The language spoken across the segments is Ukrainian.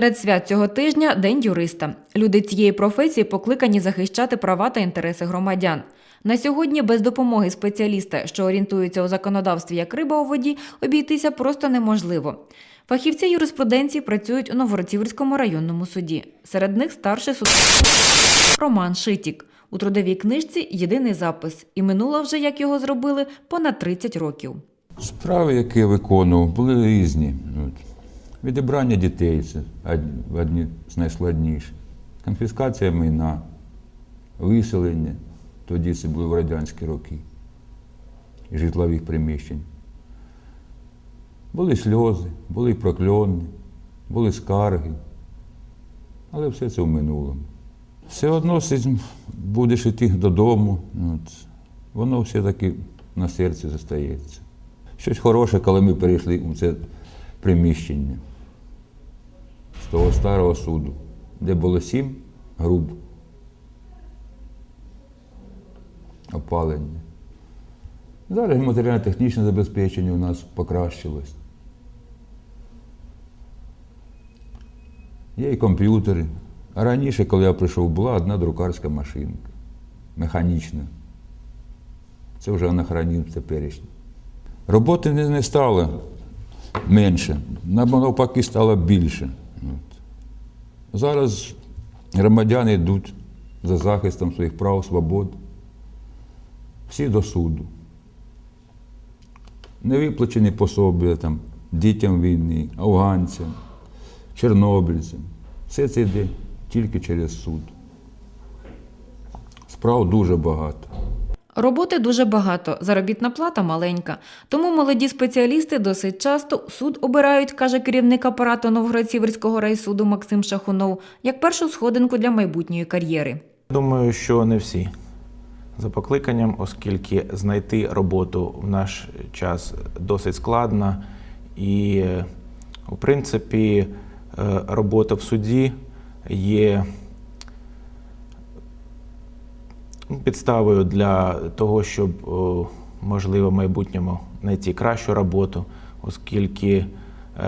Серед свят цього тижня День юриста. Люди цієї професії покликані захищати права та інтереси громадян. На сьогодні без допомоги спеціаліста, що орієнтується у законодавстві як риба у воді, обійтися просто неможливо. Фахівці юриспруденції працюють у Новоросівському районному суді. Серед них старший суд Роман Шитік. У трудовій книжці єдиний запис, і минуло вже, як його зробили, понад 30 років. Справи, які я виконував, були різні. Відібрання дітей це одні з найскладніших. Конфіскація майна, виселення, тоді це були в радянські роки, житлових приміщень. Були сльози, були прокльони, були скарги. Але все це в минулому. Все одно будеш йти додому, от, воно все-таки на серці зостається. Щось хороше, коли ми перейшли у це приміщення того старого суду, де було сім груб опалення. Зараз матеріально-технічне забезпечення у нас покращилось. Є і комп'ютери. А раніше, коли я прийшов, була одна друкарська машинка, механічна. Це вже анахронізм теперішній. Роботи не, стало менше, навпаки стало більше. От. Зараз громадяни йдуть за захистом своїх прав, свобод. Всі до суду. Невиплачені пособия там, дітям війни, афганцям, чорнобильцям. Все це йде тільки через суд. Справ дуже багато. Роботи дуже багато, заробітна плата маленька. Тому молоді спеціалісти досить часто суд обирають, каже керівник апарату Новгород-Сіверського райсуду Максим Шахунов, як першу сходинку для майбутньої кар'єри. Думаю, що не всі за покликанням, оскільки знайти роботу в наш час досить складно, і, е, в принципі, е, робота в суді є підставою для того, щоб, можливо, в майбутньому знайти кращу роботу, оскільки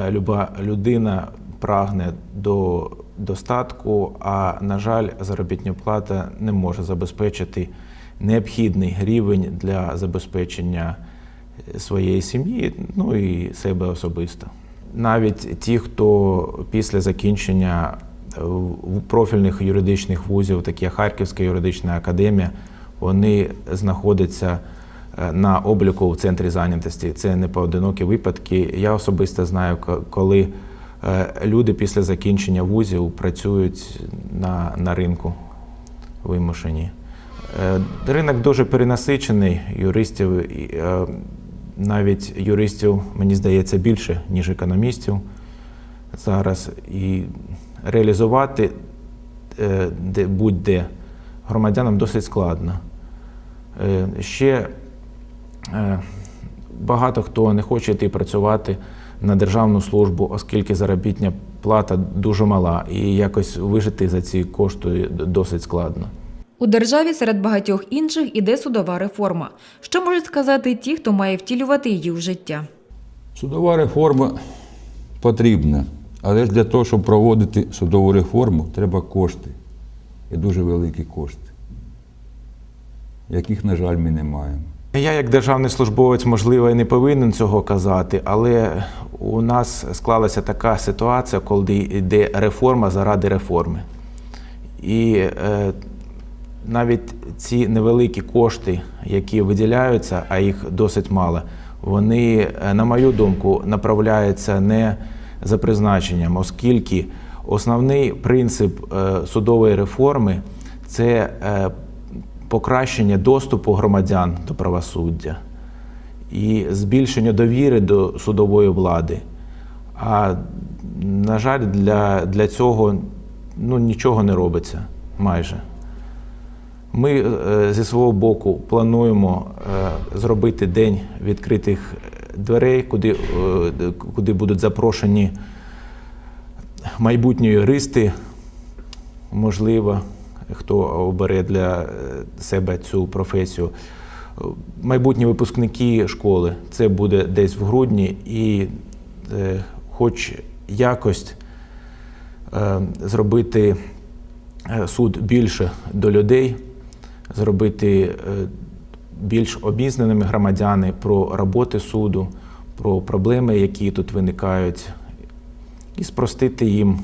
е, люба людина прагне до достатку, а, на жаль, заробітна плата не може забезпечити необхідний рівень для забезпечення своєї сім'ї, ну і себе особисто. Навіть ті, хто після закінчення е, профільних юридичних вузів, такі як Харківська юридична академія, вони знаходяться е, на обліку в центрі зайнятості. Це не поодинокі випадки. Я особисто знаю, коли е, люди після закінчення вузів працюють на, на ринку вимушені. Е, Ринок дуже перенасичений юристів, навіть юристів, мені здається, більше, ніж економістів зараз. І реалізувати е, де- будь-де громадянам досить складно. Е, Ще е, багато хто не хоче йти працювати на державну службу, оскільки заробітня плата дуже мала, і якось вижити за ці кошти досить складно. У державі серед багатьох інших іде судова реформа. Що можуть сказати ті, хто має втілювати її в життя? Судова реформа потрібна, але для того, щоб проводити судову реформу, треба кошти. І дуже великі кошти, яких, на жаль, ми не маємо. Я, як державний службовець, можливо, і не повинен цього казати, але у нас склалася така ситуація, коли йде реформа заради реформи. І е, навіть ці невеликі кошти, які виділяються, а їх досить мало, вони, е, на мою думку, направляються не за призначенням, оскільки основний принцип е, судової реформи це е, покращення доступу громадян до правосуддя і збільшення довіри до судової влади. А на жаль, для, для цього ну, нічого не робиться майже. Ми е, зі свого боку плануємо зробити день відкритих дверей, куди, е, куди будуть запрошені майбутні юристи, можливо, хто обере для е, себе цю професію. Майбутні випускники школи. Це буде десь в грудні, і е, хоч якось е, зробити е, суд більше до людей, зробити е, більш обізнаними громадяни про роботи суду, про проблеми, які тут виникають, і спростити їм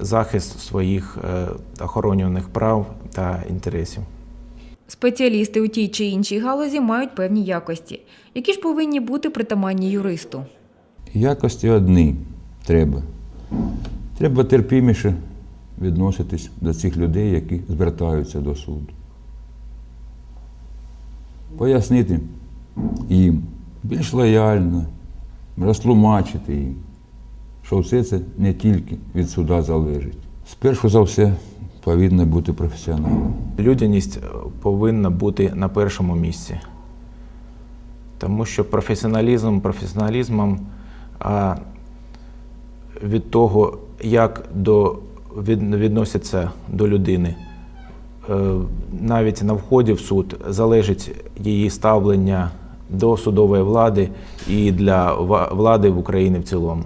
захист своїх е, охоронюваних прав та інтересів. Спеціалісти у тій чи іншій галузі мають певні якості, які ж повинні бути притаманні юристу. Якості одні треба. Треба терпіміше відноситись до цих людей, які звертаються до суду. Пояснити їм більш лояльно, розтлумачити їм, що все це не тільки від суда залежить. Спершу за все повинно бути професіоналом. Людяність е, повинна бути на першому місці. Тому що професіоналізм професіоналізмом, а від того, як до, від, відносяться до людини, навіть на вході в суд залежить її ставлення до судової влади і для влади в Україні в цілому.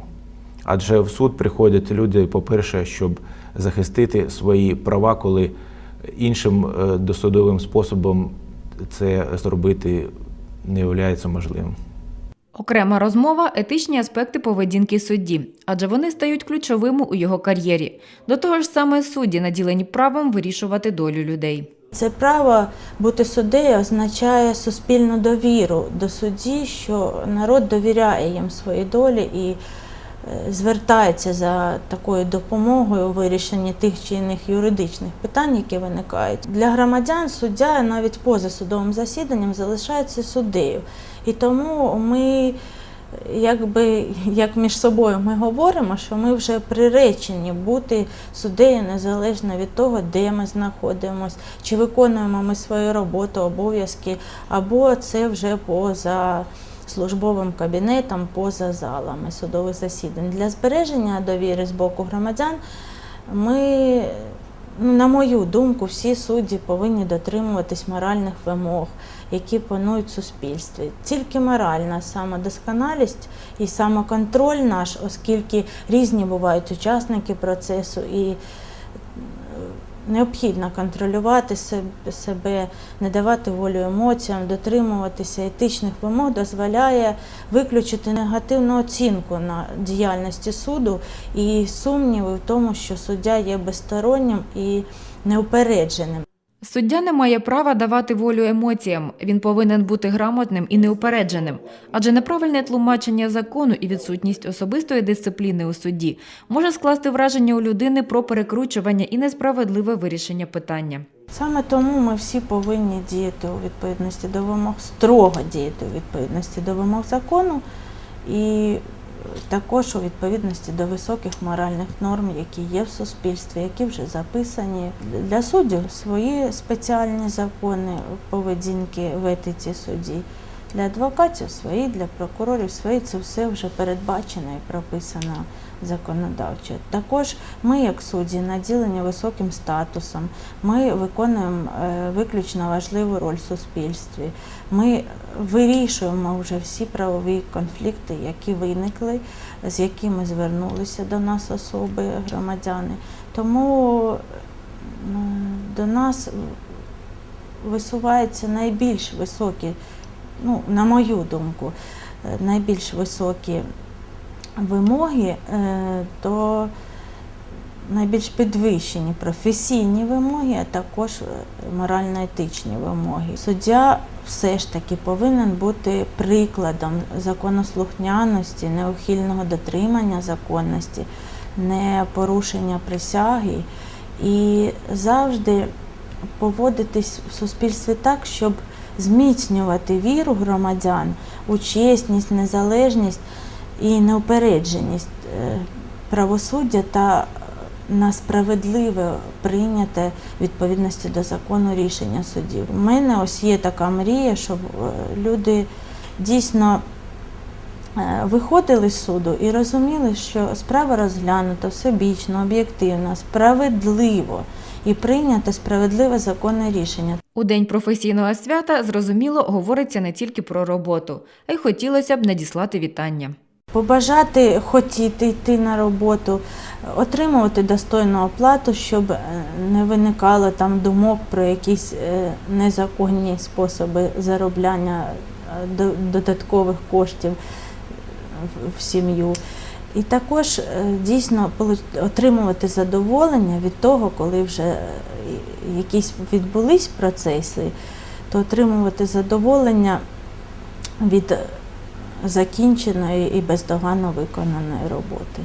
Адже в суд приходять люди, по-перше, щоб захистити свої права, коли іншим е, досудовим способом це зробити не є можливим. Окрема розмова етичні аспекти поведінки судді, адже вони стають ключовими у його кар'єрі. До того ж, саме судді наділені правом вирішувати долю людей. Це право бути суддею означає суспільну довіру до судді, що народ довіряє їм свої долі і звертається за такою допомогою у вирішенні тих чи інших юридичних питань, які виникають. Для громадян суддя навіть поза судовим засіданням залишається суддею. І тому ми якби як між собою ми говоримо, що ми вже приречені бути суддею незалежно від того, де ми знаходимося, чи виконуємо ми свою роботу, обов'язки, або це вже поза службовим кабінетом, поза залами судових засідань. Для збереження довіри з боку громадян ми. Ну, на мою думку, всі судді повинні дотримуватись моральних вимог, які панують в суспільстві. Тільки моральна самодосконалість і самоконтроль наш, оскільки різні бувають учасники процесу, і необхідно контролювати себе, не давати волю емоціям, дотримуватися етичних вимог дозволяє виключити негативну оцінку на діяльності суду і сумніви в тому, що суддя є безстороннім і неупередженим. Суддя не має права давати волю емоціям. Він повинен бути грамотним і неупередженим. Адже неправильне тлумачення закону і відсутність особистої дисципліни у судді може скласти враження у людини про перекручування і несправедливе вирішення питання. Саме тому ми всі повинні діяти у відповідності до вимог, строго діяти у відповідності до вимог закону і також у відповідності до високих моральних норм, які є в суспільстві, які вже записані. Для суддів свої спеціальні закони поведінки в етиці судді. Для адвокатів свої, для прокурорів свої, це все вже передбачено і прописано законодавчо. Також ми, як судді, наділені високим статусом, ми виконуємо е, виключно важливу роль в суспільстві. Ми вирішуємо вже всі правові конфлікти, які виникли, з якими звернулися до нас особи, громадяни. Тому до нас висуваються найбільш високі, ну, на мою думку, е, найбільш високі вимоги, е, то найбільш підвищені професійні вимоги, а також е, морально-етичні вимоги. Суддя все ж таки повинен бути прикладом законослухняності, неухильного дотримання законності, не порушення присяги і завжди поводитись в суспільстві так, щоб зміцнювати віру громадян у чесність, незалежність і неупередженість е, правосуддя та на справедливе прийняте відповідності до закону рішення судів. У мене ось є така мрія, щоб е, люди дійсно е, виходили з суду і розуміли, що справа розглянута всебічно, об'єктивно, справедливо і прийнято справедливе законне рішення. У день професійного свята, зрозуміло, говориться не тільки про роботу, а й хотілося б надіслати вітання. Побажати хотіти йти на роботу, отримувати достойну оплату, щоб е, не виникало там думок про якісь е, незаконні способи заробляння е, до- додаткових коштів в сім'ю. І також е, дійсно отримувати задоволення від того, коли вже е, якісь відбулись процеси, то отримувати задоволення від закінченої і бездоганно виконаної роботи.